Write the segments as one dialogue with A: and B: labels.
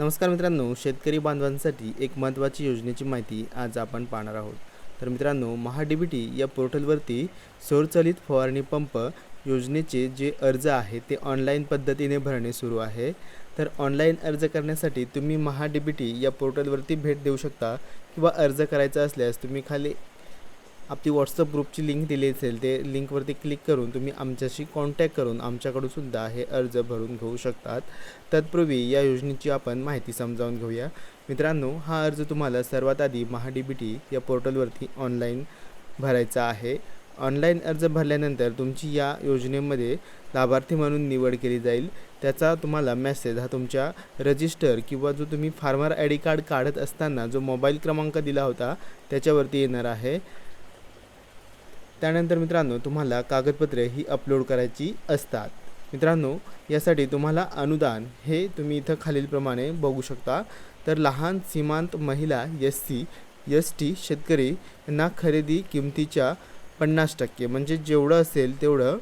A: नमस्कार मित्रांनो शेतकरी बांधवांसाठी एक महत्त्वाची योजनेची माहिती आज आपण पाहणार आहोत. तर मित्रांनो महाडीबीटी या पोर्टलवरती सौरचालित फवारणी पंप योजनेचे जे अर्ज आहे ते ऑनलाईन पद्धतीने भरणे सुरू आहे. तर ऑनलाईन अर्ज करण्यासाठी तुम्ही महाडीबीटी या पोर्टलवरती भेट देऊ शकता किंवा अर्ज करायचा असल्यास तुम्ही खाली आपली व्हॉट्सअप ग्रुपची लिंक दिली असेल ते लिंकवरती क्लिक करून तुम्ही आमच्याशी कॉन्टॅक्ट करून आमच्याकडून सुद्धा हे अर्ज भरून घेऊ शकतात. तत्पूर्वी या योजनेची आपण माहिती समजावून घेऊया. मित्रांनो हा अर्ज तुम्हाला सर्वात आधी महा बी टी या पोर्टलवरती ऑनलाईन भरायचा आहे. ऑनलाईन अर्ज भरल्यानंतर तुमची या योजनेमध्ये लाभार्थी म्हणून निवड केली जाईल. त्याचा तुम्हाला मेसेज हा तुमच्या रजिस्टर किंवा जो तुम्ही फार्मर आय डी कार्ड काढत असताना जो मोबाईल क्रमांक दिला होता त्याच्यावरती येणार आहे. त्यानंतर मित्रांनो तुम्हाला कागदपत्रे ही अपलोड करायची असतात. मित्रांनो यासाठी तुम्हाला अनुदान हे तुम्ही इथं खालीलप्रमाणे बघू शकता. तर लहान सीमांत महिला एस सी एस टी शेतकरी यांना खरेदी किमतीच्या पन्नास टक्के म्हणजे जेवढं असेल तेवढं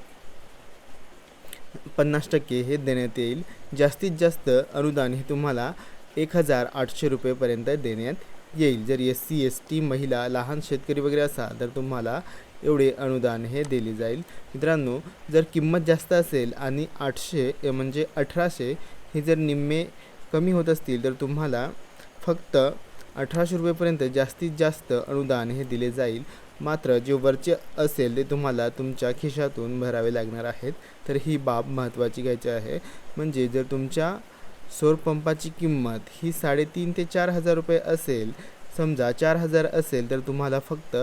A: पन्नास टक्के हे देण्यात येईल. जास्तीत जास्त अनुदान हे तुम्हाला एक हजार आठशे रुपयेपर्यंत देण्यात येईल. जर एस सी एस टी महिला लहान शेतकरी वगैरे असा तर तुम्हाला एवढे अनुदान हे दिले जाईल. मित्रांनो जर किंमत जास्त असेल आणि आठशे म्हणजे अठराशे हे जर निम्मे कमी होत असतील तर तुम्हाला फक्त अठराशे रुपयेपर्यंत जास्तीत जास्त अनुदान हे दिले जाईल. मात्र जे वरचे असेल ते तुम्हाला तुमच्या खिशातून भरावे लागणार आहेत. तर ही बाब महत्त्वाची घ्यायची आहे. म्हणजे जर तुमच्या सौरपंपाची किंमत ही साडेतीन ते चार हजार रुपये असेल. समजा चार हजार असेल तर तुम्हाला फक्त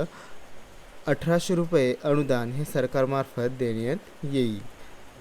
A: अठराशे रुपये अनुदान हे सरकारमार्फत देण्यात येईल.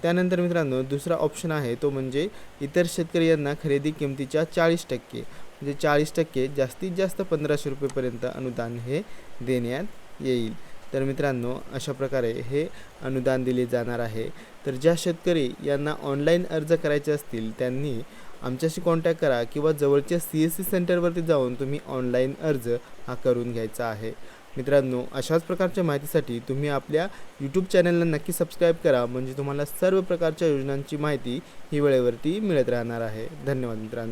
A: त्यानंतर मित्रांनो दुसरा ऑप्शन आहे तो म्हणजे इतर शेतकरी यांना खरेदी किमतीच्या चाळीस टक्के म्हणजे चाळीस टक्के जास्तीत जास्त पंधराशे रुपयेपर्यंत अनुदान हे देण्यात येईल. तर मित्रांनो अशा प्रकारे हे अनुदान दिले जाणार आहे. तर ज्या शेतकरी यांना ऑनलाईन अर्ज करायचे असतील त्यांनी आमच्याशी कॉन्टॅक्ट करा किंवा जवळच्या सी एस सी सेंटरवरती जाऊन तुम्ही ऑनलाईन अर्ज हा करून घ्यायचा आहे. मित्रांनो अशाच प्रकारच्या माहितीसाठी तुम्ही आपल्या यूट्यूब चॅनलला नक्की सबस्क्राईब करा. म्हणजे तुम्हाला सर्व प्रकारच्या योजनांची माहिती ही वेळेवरती मिळत राहणार आहे. धन्यवाद मित्रांनो.